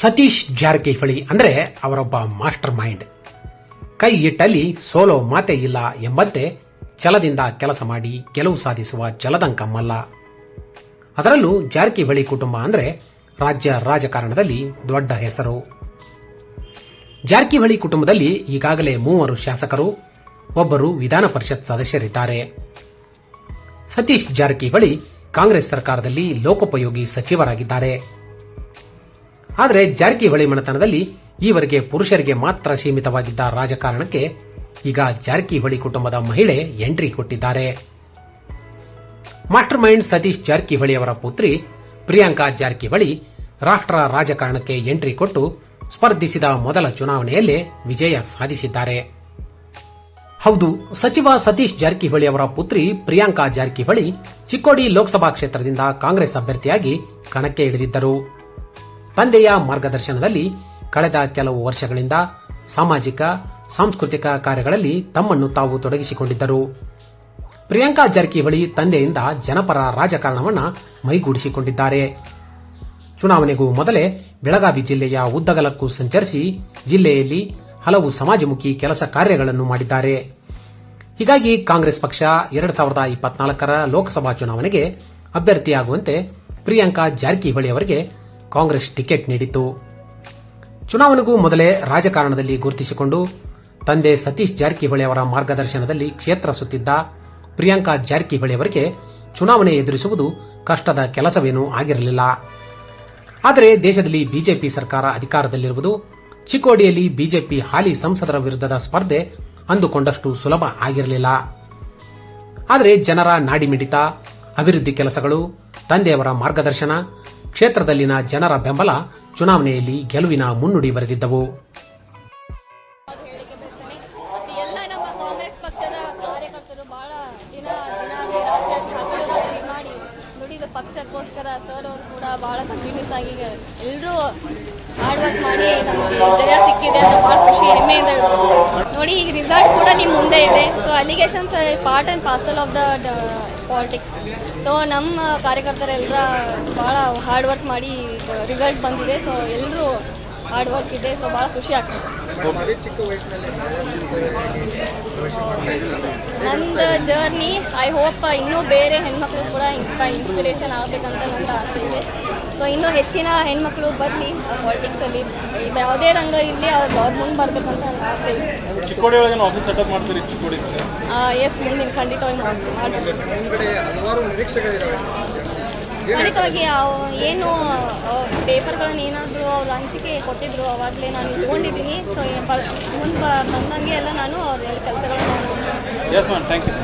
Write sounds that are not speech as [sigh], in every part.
ಸತೀಶ್ ಜಾರಕಿಹೊಳಿ ಅಂದ್ರೆ ಅವರೊಬ್ಬ master mind. ಕೈ ಇಟ್ಟಲ್ಲಿ ಸೋಲೋ ಮಾತೆ ಇಲ್ಲ ಎಂಬಂತೆ ಛಲದಿಂದ ಕೆಲಸ ಮಾಡಿ ಗೆಲುವು ಸಾಧಿಸುವ ಛಲದಂಕಮ್ಮಲ್ಲ. ಅದರಲ್ಲೂ ಜಾರಕಿಹೊಳಿ ಕುಟುಂಬ ಅಂದ್ರೆ ರಾಜ್ಯ ರಾಜಕಾರಣದಲ್ಲಿ ದೊಡ್ಡ ಹೆಸರು. ಜಾರಕಿಹೊಳಿ ಕುಟುಂಬದಲ್ಲಿ ಈಗಾಗಲೇ ಮೂವರು ಶಾಸಕರು, ಒಬ್ಬರು ವಿಧಾನ ಪರಿಷತ್ ಸದಸ್ಯರಿದ್ದಾರೆ. ಸತೀಶ್ ಜಾರಕಿಹೊಳಿ ಕಾಂಗ್ರೆಸ್ ಸರ್ಕಾರದಲ್ಲಿ ಲೋಕೋಪಯೋಗಿ ಸಚಿವರಾಗಿದ್ದಾರೆ. ಆದರೆ ಜಾರಕಿಹೊಳಿ ಮನೆತನದಲ್ಲಿ ಈವರೆಗೆ ಪುರುಷರಿಗೆ ಮಾತ್ರ ಸೀಮಿತವಾಗಿದ್ದ ರಾಜಕಾರಣಕ್ಕೆ ಈಗ ಜಾರಕಿಹೊಳಿ ಕುಟುಂಬದ ಮಹಿಳೆ ಎಂಟ್ರಿ ಕೊಟ್ಟಿದ್ದಾರೆ. ಮಾಸ್ಟರ್ ಮೈಂಡ್ ಸತೀಶ್ ಜಾರಕಿಹೊಳಿ ಅವರ ಪುತ್ರಿ ಪ್ರಿಯಾಂಕಾ ಜಾರಕಿಹೊಳಿ ರಾಷ್ಟ್ರ ರಾಜಕಾರಣಕ್ಕೆ ಎಂಟ್ರಿ ಕೊಟ್ಟು ಸ್ಪರ್ಧಿಸಿದ ಮೊದಲ ಚುನಾವಣೆಯಲ್ಲೇ ವಿಜಯ ಸಾಧಿಸಿದ್ದಾರೆ. ಹೌದು, ಸಚಿವ ಸತೀಶ್ ಜಾರಕಿಹೊಳಿ ಅವರ ಪುತ್ರಿ ಪ್ರಿಯಾಂಕಾ ಜಾರಕಿಹೊಳಿ ಚಿಕ್ಕೋಡಿ ಲೋಕಸಭಾ ಕ್ಷೇತ್ರದಿಂದ ಕಾಂಗ್ರೆಸ್ ಅಭ್ಯರ್ಥಿಯಾಗಿ ಕಣಕ್ಕೆ ಇಳಿದಿದ್ದರು. ತಂದೆಯ ಮಾರ್ಗದರ್ಶನದಲ್ಲಿ ಕಳೆದ ಕೆಲವು ವರ್ಷಗಳಿಂದ ಸಾಮಾಜಿಕ, ಸಾಂಸ್ಕೃತಿಕ ಕಾರ್ಯಗಳಲ್ಲಿ ತಮ್ಮನ್ನು ತಾವು ತೊಡಗಿಸಿಕೊಂಡಿದ್ದರು. ಪ್ರಿಯಾಂಕಾ ಜಾರಕಿಹೊಳಿ ತಂದೆಯಿಂದ ಜನಪರ ರಾಜಕಾರಣವನ್ನು ಮೈಗೂಡಿಸಿಕೊಂಡಿದ್ದಾರೆ. ಚುನಾವಣೆಗೂ ಮೊದಲೇ ಬೆಳಗಾವಿ ಜಿಲ್ಲೆಯ ಉದ್ದಗಲಕ್ಕೂ ಸಂಚರಿಸಿ ಜಿಲ್ಲೆಯಲ್ಲಿ ಹಲವು ಸಮಾಜಮುಖಿ ಕೆಲಸ ಕಾರ್ಯಗಳನ್ನು ಮಾಡಿದ್ದಾರೆ. ಹೀಗಾಗಿ ಕಾಂಗ್ರೆಸ್ ಪಕ್ಷ ಎರಡು ಸಾವಿರದ ಇಪ್ಪತ್ನಾಲ್ಕರ ಲೋಕಸಭಾ ಚುನಾವಣೆಗೆ ಅಭ್ಯರ್ಥಿಯಾಗುವಂತೆ ಪ್ರಿಯಾಂಕಾ ಜಾರಕಿಹೊಳಿ ಅವರಿಗೆ ಕಾಂಗ್ರೆಸ್ ಟಿಕೆಟ್ ನೀಡಿತ್ತು. ಚುನಾವಣೆಗೂ ಮೊದಲೇ ರಾಜಕಾರಣದಲ್ಲಿ ಗುರುತಿಸಿಕೊಂಡು ತಂದೆ ಸತೀಶ್ ಜಾರಕಿಹೊಳಿ ಅವರ ಮಾರ್ಗದರ್ಶನದಲ್ಲಿ ಕ್ಷೇತ್ರ ಸುತ್ತಿದ್ದ ಪ್ರಿಯಾಂಕಾ ಜಾರಕಿಹೊಳಿ ಅವರಿಗೆ ಚುನಾವಣೆ ಎದುರಿಸುವುದು ಕಷ್ಟದ ಕೆಲಸವೇನೂ ಆಗಿರಲಿಲ್ಲ. ಆದರೆ ದೇಶದಲ್ಲಿ ಬಿಜೆಪಿ ಸರ್ಕಾರ ಅಧಿಕಾರದಲ್ಲಿರುವುದು ಚಿಕ್ಕೋಡಿಯಲ್ಲಿ ಬಿಜೆಪಿ ಹಾಲಿ ಸಂಸದರ ವಿರುದ್ಧದ ಸ್ಪರ್ಧೆ ಅಂದುಕೊಂಡಷ್ಟು ಸುಲಭ ಆಗಿರಲಿಲ್ಲ. ಆದರೆ ಜನರ ನಾಡಿಮಿಡಿತ, ಅಭಿವೃದ್ಧಿ ಕೆಲಸಗಳು, ತಂದೆಯವರ ಮಾರ್ಗದರ್ಶನ ಕ್ಷೇತ್ರದಲ್ಲಿನ ಜನರ ಬೆಂಬಲ ಚುನಾವಣೆಯಲ್ಲಿ ಗೆಲುವಿನ ಮುನ್ನುಡಿ ಬರೆದಿದ್ದವು. ಪಕ್ಷಕ್ಕೋಸ್ಕರ ಸರ್ ಅವರು ಕೂಡ ಬಹಳ ಎಲ್ಲರೂ ಸಿಕ್ಕಿದೆ ನೋಡಿ, ಈಗ ರಿಸಲ್ಟ್ ಕೂಡ ನಿಮ್ಮ ಮುಂದೆ ಇದೆ. So allegations part and parcel of the politics so ನಮ್ಮ ಕಾರ್ಯಕರ್ತರೆಲ್ಲರ ಭಾಳ ಹಾರ್ಡ್ ವರ್ಕ್ ಮಾಡಿ ರಿಸಲ್ಟ್ ಬಂದಿದೆ. ಸೊ ಎಲ್ಲರೂ ಹಾರ್ಡ್ ವರ್ಕ್ ಇದೆ. ಸೊ ಭಾಳ ಖುಷಿ ಆಗ್ತದೆ. ನಂದು ಜರ್ನಿ ಐ ಹೋಪ್ ಇನ್ನೂ ಬೇರೆ ಹೆಣ್ಮಕ್ಳು ಕೂಡ ಇನ್ಸ್ಪೈ ಇನ್ಸ್ಪಿರೇಷನ್ ಆಗಬೇಕಂತ ನನ್ನ ಆಸೆ ಇದೆ. ಸೊ ಇನ್ನೂ ಹೆಚ್ಚಿನ ಹೆಣ್ಮಕ್ಳು ಬರಲಿ ಪಾಲಿಟಿಕ್ಸಲ್ಲಿ ಯಾವುದೇ ರಂಗ ಇರಲಿ ಅವ್ರು ಅವ್ರ ಮುಂದೆ ಬರಬೇಕಂತ ನನ್ನ ಆಸೆ ಇದೆ. ಚಿಕ್ಕೋಡಿ ಒಳಗೆ ಆಫೀಸ್ ಸೆಟಪ್ ಮಾಡ್ತೀರಿ ಚಿಕ್ಕೋಡಿ? ಎಸ್ ಮುಂದಿನ ಖಂಡಿತವಾಗಿ ಮಾಡ್ತೀನಿ. ಹಲವಾರು ನಿರೀಕ್ಷೆಗಳಿದಾವೆ. ಖಂಡಿತವಾಗಿ ಅವು ಏನು ಪೇಪರ್ಗಳನ್ನ ಏನಾದರೂ ಅವ್ರು ಹಂಚಿಕೆ ಕೊಟ್ಟಿದ್ರು ಅವಾಗಲೇ ನಾನು ಇಟ್ಕೊಂಡಿದ್ದೀನಿ ಸೊ ಮುಂದೆ ಬಂದಂಗೆ ಎಲ್ಲ ನಾನು ಅವ್ರ ಕೆಲಸಗಳನ್ನ ಎಸ್ ಮ್ಯಾಮ್ ಥ್ಯಾಂಕ್ ಯು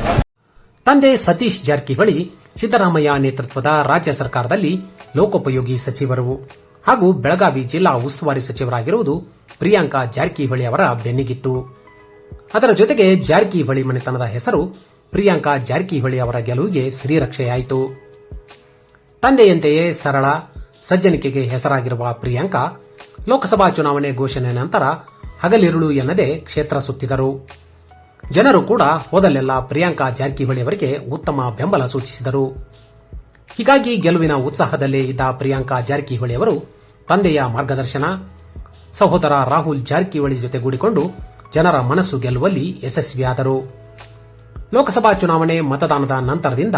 ತಂದೆ ಸತೀಶ್ ಜಾರಕಿಹೊಳಿ ಸಿದ್ದರಾಮಯ್ಯ ನೇತೃತ್ವದ ರಾಜ್ಯ ಸರ್ಕಾರದಲ್ಲಿ ಲೋಕೋಪಯೋಗಿ ಸಚಿವರು ಹಾಗೂ ಬೆಳಗಾವಿ ಜಿಲ್ಲಾ ಉಸ್ತುವಾರಿ ಸಚಿವರಾಗಿರುವುದು ಪ್ರಿಯಾಂಕಾ ಜಾರಕಿಹೊಳಿ ಅವರ ಬೆನ್ನಿಗಿತ್ತು. ಅದರ ಜೊತೆಗೆ ಜಾರಕಿಹೊಳಿ ಮನೆತನದ ಹೆಸರು ಪ್ರಿಯಾಂಕಾ ಜಾರಕಿಹೊಳಿ ಅವರ ಗೆಲುವಿಗೆ ಶ್ರೀರಕ್ಷೆಯಾಯಿತು ತಂದೆಯಂತೆಯೇ ಸರಳ ಸಜ್ಜನಿಕೆಗೆ ಹೆಸರಾಗಿರುವ ಪ್ರಿಯಾಂಕಾ ಲೋಕಸಭಾ ಚುನಾವಣೆ ಘೋಷಣೆ ನಂತರ ಹಗಲಿರುಳು ಎನ್ನದೇ ಕ್ಷೇತ್ರ ಸುತ್ತಿದರು. ಜನರು ಕೂಡ ಹೋದಲ್ಲೆಲ್ಲ ಪ್ರಿಯಾಂಕಾ ಜಾರಕಿಹೊಳಿ ಅವರಿಗೆ ಉತ್ತಮ ಬೆಂಬಲ ಸೂಚಿಸಿದರು. ಹೀಗಾಗಿ ಗೆಲುವಿನ ಉತ್ಸಾಹದಲ್ಲೇ ಇದ್ದ ಪ್ರಿಯಾಂಕಾ ಜಾರಕಿಹೊಳಿ ಅವರು ತಂದೆಯ ಮಾರ್ಗದರ್ಶನ, ಸಹೋದರ ರಾಹುಲ್ ಜಾರಕಿಹೊಳಿ ಜೊತೆಗೂಡಿಕೊಂಡು ಜನರ ಮನಸ್ಸು ಗೆಲ್ಲುವಲ್ಲಿ ಯಶಸ್ವಿಯಾದರು. ಲೋಕಸಭಾ ಚುನಾವಣೆ ಮತದಾನದ ನಂತರದಿಂದ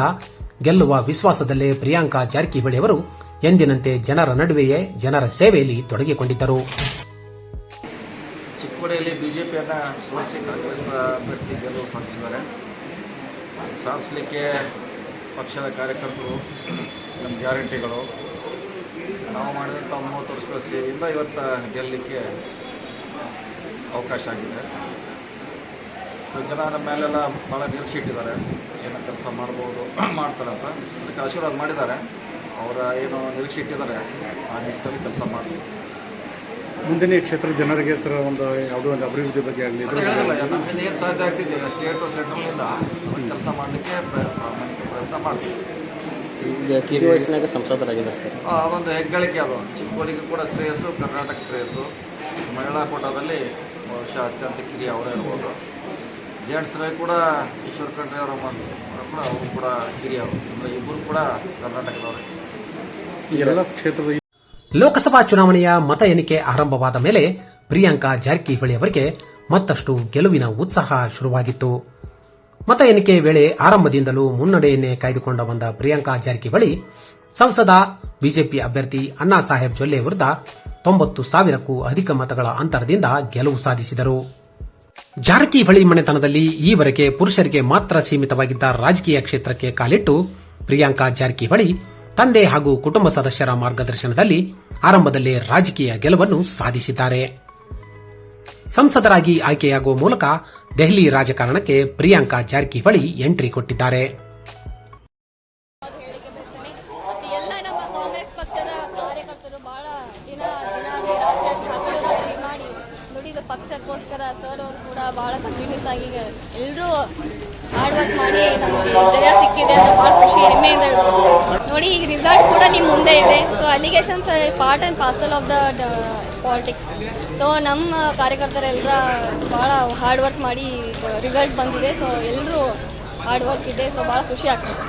ಗೆಲ್ಲುವ ವಿಶ್ವಾಸದಲ್ಲೇ ಪ್ರಿಯಾಂಕಾ ಜಾರಕಿಹೊಳಿ ಅವರು ಎಂದಿನಂತೆ ಜನರ ನಡುವೆಯೇ ಜನರ ಸೇವೆಯಲ್ಲಿ ತೊಡಗಿಕೊಂಡಿದ್ದರು. ಚಿಕ್ಕೋಡಿಯಲ್ಲಿ ಬಿಜೆಪಿಯನ್ನ ಕಾಂಗ್ರೆಸ್ ಅಭ್ಯರ್ಥಿ ಗೆಲುವು ಸಾಧಿಸಿದ್ದಾರೆ. ಸಾಧಿಸಲಿಕ್ಕೆ ಪಕ್ಷದ ಕಾರ್ಯಕರ್ತರು, ನಮ್ಮ ಗ್ಯಾರಂಟಿಗಳು. ನಾವು ಮಾಡಿದಂಥ ಮೂವತ್ತು ವರ್ಷಗಳ ಸೇವೆಯಿಂದ ಇವತ್ತು ಗೆಲ್ಲಲಿಕ್ಕೆ ಅವಕಾಶ ಆಗಿದೆ. ಸೊ, ಜನ ನಮ್ಮ ಮೇಲೆಲ್ಲ ಭಾಳ ನಿರೀಕ್ಷೆ ಇಟ್ಟಿದ್ದಾರೆ. ಏನೋ ಕೆಲಸ ಮಾಡ್ಬೋದು [clears throat] ಮಾಡ್ತಾರಂತ ಅದಕ್ಕೆ ಆಶೀರ್ವಾದ ಮಾಡಿದ್ದಾರೆ. ಅವರ ಏನು ನಿರೀಕ್ಷೆ ಇಟ್ಟಿದ್ದಾರೆ. ಆ ನಿಟ್ಟಿನಲ್ಲಿ ಕೆಲಸ ಮಾಡಿ ಮುಂದಿನ ಈ ಕ್ಷೇತ್ರದ ಜನರಿಗೆ ಸರ್ ಒಂದು ಯಾವುದೋ ಒಂದು ಅಭಿವೃದ್ಧಿ ಬಗ್ಗೆ ಆಗಲಿ ಹೇಳಿಲ್ಲ ನಮ್ಮಿಂದ ಏನು ಸಾಧ್ಯ ಆಗ್ತಿದೆ? ಸ್ಟೇಟ್ ಸೆಂಟ್ರಲ್ನಿಂದ ಕೆಲಸ ಮಾಡಲಿಕ್ಕೆ ಪ್ರಾಮಾಣಿಕ ಪ್ರಯತ್ನ ಮಾಡ್ತೀವಿ. ಈಗ ಕಿರಿ ವಯಸ್ಸಿನಾಗ ಸಂಸದರಾಗಿದ್ದಾರೆ ಸರ್. ಆ, ಅದೊಂದು ಹೆಗ್ಗಳಿಕೆ ಅದು. ಚಿಕ್ಕೋಡಿಗೆ ಕೂಡ ಶ್ರೇಯಸ್ಸು ಕರ್ನಾಟಕ ಶ್ರೇಯಸ್ಸು. ಮಹಿಳಾ ಕೋಟಾದಲ್ಲಿ ಬಹುಶಃ ಅತ್ಯಂತ ಕಿರಿಯ ಅವರೇ ಇರ್ಬೋದು. ಜೆಂಟ್ಸ್ರಲ್ಲಿ ಕೂಡ ಈಶ್ವರ್ ಖಂಡ್ರೆ ಅವರ ಕೂಡ ಅವರು ಕೂಡ ಕಿರಿಯವರು ಅಂದರೆ ಇಬ್ಬರು ಕೂಡ ಕರ್ನಾಟಕದವರು. ಎಲ್ಲ ಕ್ಷೇತ್ರದ ಲೋಕಸಭಾ ಚುನಾವಣೆಯ ಮತ ಎಣಿಕೆ ಆರಂಭವಾದ ಮೇಲೆ ಪ್ರಿಯಾಂಕಾ ಜಾರಕಿಹೊಳಿ ಅವರಿಗೆ ಮತ್ತಷ್ಟು ಗೆಲುವಿನ ಉತ್ಸಾಹ ಶುರುವಾಗಿತ್ತು. ಮತ ಎಣಿಕೆ ವೇಳೆ ಆರಂಭದಿಂದಲೂ ಮುನ್ನಡೆಯನ್ನೇ ಕಾಯ್ದುಕೊಂಡ ಬಂದ ಪ್ರಿಯಾಂಕಾ ಜಾರಕಿಹೊಳಿ ಸಂಸದ ಬಿಜೆಪಿ ಅಭ್ಯರ್ಥಿ ಅಣ್ಣಾ ಸಾಹೇಬ್ ಜೊಲ್ಲೆ ವಿರುದ್ಧ ತೊಂಬತ್ತು ಸಾವಿರಕ್ಕೂ ಅಧಿಕ ಮತಗಳ ಅಂತರದಿಂದ ಗೆಲುವು ಸಾಧಿಸಿದರು. ಜಾರಕಿಹೊಳಿ ಮನೆತನದಲ್ಲಿ ಈವರೆಗೆ ಪುರುಷರಿಗೆ ಮಾತ್ರ ಸೀಮಿತವಾಗಿದ್ದ ರಾಜಕೀಯ ಕ್ಷೇತ್ರಕ್ಕೆ ಕಾಲಿಟ್ಟು ಪ್ರಿಯಾಂಕಾ ಜಾರಕಿಹೊಳಿ ತಂದೆ ಹಾಗೂ ಕುಟುಂಬ ಸದಸ್ಯರ ಮಾರ್ಗದರ್ಶನದಲ್ಲಿ ಆರಂಭದಲ್ಲೇ ರಾಜಕೀಯ ಗೆಲುವನ್ನು ಸಾಧಿಸಿದ್ದಾರೆ. ಸಂಸದರಾಗಿ ಆಯ್ಕೆಯಾಗುವ ಮೂಲಕ ದೆಹಲಿ ರಾಜಕಾರಣಕ್ಕೆ ಪ್ರಿಯಾಂಕಾ ಜಾರಕಿಹೊಳಿ ಎಂಟ್ರಿ ಕೊಟ್ಟಿದ್ದಾರೆ ಹೇಳಿಕೆ ಬಯಸ್ತೇನೆ ಮತ್ತೆ ಎಲ್ಲ ನಮ್ಮ ಕಾಂಗ್ರೆಸ್ ಪಕ್ಷದ ಕಾರ್ಯಕರ್ತರು ಬಹಳ ದಿನ ದಿನ ರಾತ್ರಿ ಹಗಲು ರಾತ್ರಿ ಮಾಡಿ ದುಡಿದ ಪಕ್ಷಕ್ಕೋಸ್ಕರ ಸರ್ ಅವರು ಕೂಡ ಬಹಳ ಕಂಟಿನ್ಯೂಸ್ ಆಗಿ ಎಲ್ಲರೂ ಹಾರ್ಡ್ ವರ್ಕ್ ಮಾಡಿ ನಮಗೆ ಜಯ ಸಿಕ್ಕಿದೆ ಅಂತ ಭಾಳ ಖುಷಿ, ಹೆಮ್ಮೆಯಿಂದ ನೋಡಿ, ಈಗ ರಿಸಲ್ಟ್ ಕೂಡ ನಿಮ್ಮ ಮುಂದೆ ಇದೆ. So allegations part and parcel of the politics so ನಮ್ಮ ಕಾರ್ಯಕರ್ತರೆಲ್ಲರ ಭಾಳ ಹಾರ್ಡ್ ವರ್ಕ್ ಮಾಡಿ ರಿಸಲ್ಟ್ ಬಂದಿದೆ. ಸೊ ಎಲ್ಲರೂ ಹಾರ್ಡ್ ವರ್ಕ್ ಇದೆ. ಸೊ ಭಾಳ ಖುಷಿ ಆಗ್ತದೆ.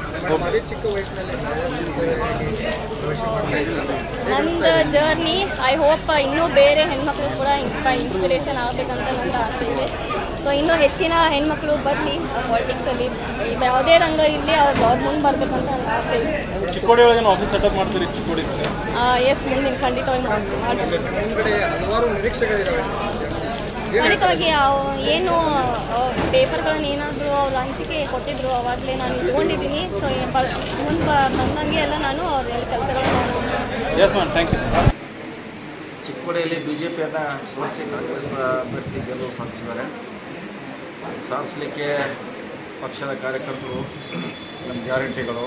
ನಂದು ಜರ್ನಿ ಐ ಹೋಪ್ ಇನ್ನೂ ಬೇರೆ ಹೆಣ್ಮಕ್ಳು ಕೂಡ ಇನ್ಸ್ಪೈ ಇನ್ಸ್ಪಿರೇಷನ್ ಆಗಬೇಕಂತ ನನ್ನ ಆಸೆ ಇದೆ. ಸೊ ಇನ್ನೂ ಹೆಚ್ಚಿನ ಹೆಣ್ಮಕ್ಳು ಬರಲಿ ಪಾಲಿಟಿಕ್ಸಲ್ಲಿ ಯಾವುದೇ ರಂಗ ಇರಲಿ ಅವ್ರು ಅವ್ರು ಮುಂದೆ ಬರಬೇಕಂತ ನನ್ನ ಆಸೆ ಇದೆ. ಚಿಕ್ಕೋಡಿ ಒಳಗೆ ಆಫೀಸ್ ಸೆಟಪ್ ಮಾಡ್ತೀರಿ ಚಿಕ್ಕೋಡಿ ಎಸ್ ಮುಂದಿನ ಖಂಡಿತವಾಗಿ ಹಲವಾರು ನಿರೀಕ್ಷೆಗಳಿದ್ದಾವೆ ಖಂಡಿತವಾಗಿ ಅವು ಏನು ಪೇಪರ್ಗಳನ್ನ ಏನಾದರೂ ಅವ್ರು ಹಂಚಿಕೆ ಕೊಟ್ಟಿದ್ರು ಅವಾಗಲೇ ನಾನು ಇಟ್ಕೊಂಡಿದ್ದೀನಿ ಸೊ ಮುಂದೆ ಬಂದಂಗೆ ಎಲ್ಲ ನಾನು ಅವ್ರ ಕೆಲಸಗಳನ್ನ ಮಾಡ್ತೀನಿ. ಎಸ್ ಮ್ಯಾಮ್ ಥ್ಯಾಂಕ್ ಯು ಚಿಕ್ಕೋಡಿಯಲ್ಲಿ ಬಿ ಜೆ ಪಿಯನ್ನು ಸೋಲಿಸಿ ಕಾಂಗ್ರೆಸ್ ಅಭ್ಯರ್ಥಿ ಗೆಲುವು ಸಾಧಿಸಿದ್ದಾರೆ. ಸಾಧಿಸಲಿಕ್ಕೆ ಪಕ್ಷದ ಕಾರ್ಯಕರ್ತರು, ನಮ್ಮ ಗ್ಯಾರಂಟಿಗಳು,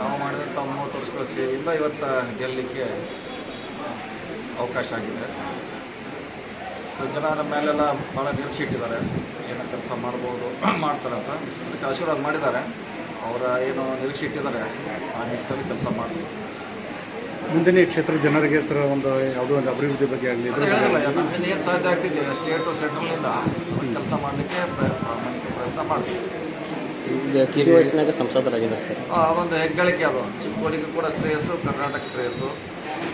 ನಾವು ಮಾಡಿದಂಥ ಮೂವತ್ತು ವರ್ಷಗಳ ಸೇವೆಯಿಂದ ಇವತ್ತು ಗೆಲ್ಲಲಿಕ್ಕೆ ಅವಕಾಶ ಆಗಿದೆ. ಸೊ ಜನ ನಮ್ಮ ಮೇಲೆಲ್ಲ ಭಾಳ ನಿರೀಕ್ಷೆ ಇಟ್ಟಿದ್ದಾರೆ ಏನೋ ಕೆಲಸ ಮಾಡ್ಬೋದು, [clears throat] ಮಾಡ್ತಾರೆ ಅಂತ. ಅದಕ್ಕೆ ಆಶೀರ್ವಾದ ಮಾಡಿದ್ದಾರೆ. ಅವರ ಏನು ನಿರೀಕ್ಷೆ ಇಟ್ಟಿದ್ದಾರೆ ಆ ನಿಟ್ಟಿನಲ್ಲಿ ಕೆಲಸ ಮಾಡ್ತೀವಿ. ಮುಂದಿನ ಕ್ಷೇತ್ರ ಕ್ಷೇತ್ರದ ಜನರಿಗೆ ಸರ್ ಒಂದು ಯಾವುದೋ ಒಂದು ಅಭಿವೃದ್ಧಿ ಬಗ್ಗೆ ಆಗಲಿ ನಮ್ಮಿಂದ ಏನು ಸಾಧ್ಯ ಆಗ್ತಿದೆ? ಸ್ಟೇಟು ಸೆಂಟ್ರಲ್ನಿಂದ ಕೆಲಸ ಮಾಡಲಿಕ್ಕೆ ಪ್ರಯತ್ನ ಮಾಡ್ತೀವಿ ಈಗ ಕಿರಿ ವಯಸ್ಸಿನಾಗ ಸಂಸದರಾಗಿದ್ದಾರೆ ಸರ್. ಆ, ಅದೊಂದು ಹೆಗ್ಗಳಿಕೆ ಅದು. ಚಿಕ್ಕೋಡಿಗೂ ಕೂಡ ಶ್ರೇಯಸ್ಸು ಕರ್ನಾಟಕ ಶ್ರೇಯಸ್ಸು.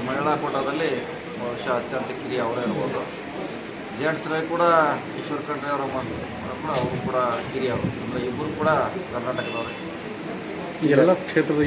ಮಹಿಳಾ ಕೋಟಾದಲ್ಲಿ ಬಹುಶಃ ಅತ್ಯಂತ ಕಿರಿಯ ಅವರೇ ಇರ್ಬೋದು. ಜೆಂಟ್ಸ್ರಲ್ಲಿ ಕೂಡ ಈಶ್ವರ್ ಖಂಡ್ರೆ ಅವರ ಕೂಡ ಅವರು ಕೂಡ ಕಿರಿಯರು. ಅಂದರೆ ಇಬ್ಬರು ಕೂಡ ಕರ್ನಾಟಕದವರೇ. ಎಲ್ಲ ಕ್ಷೇತ್ರದ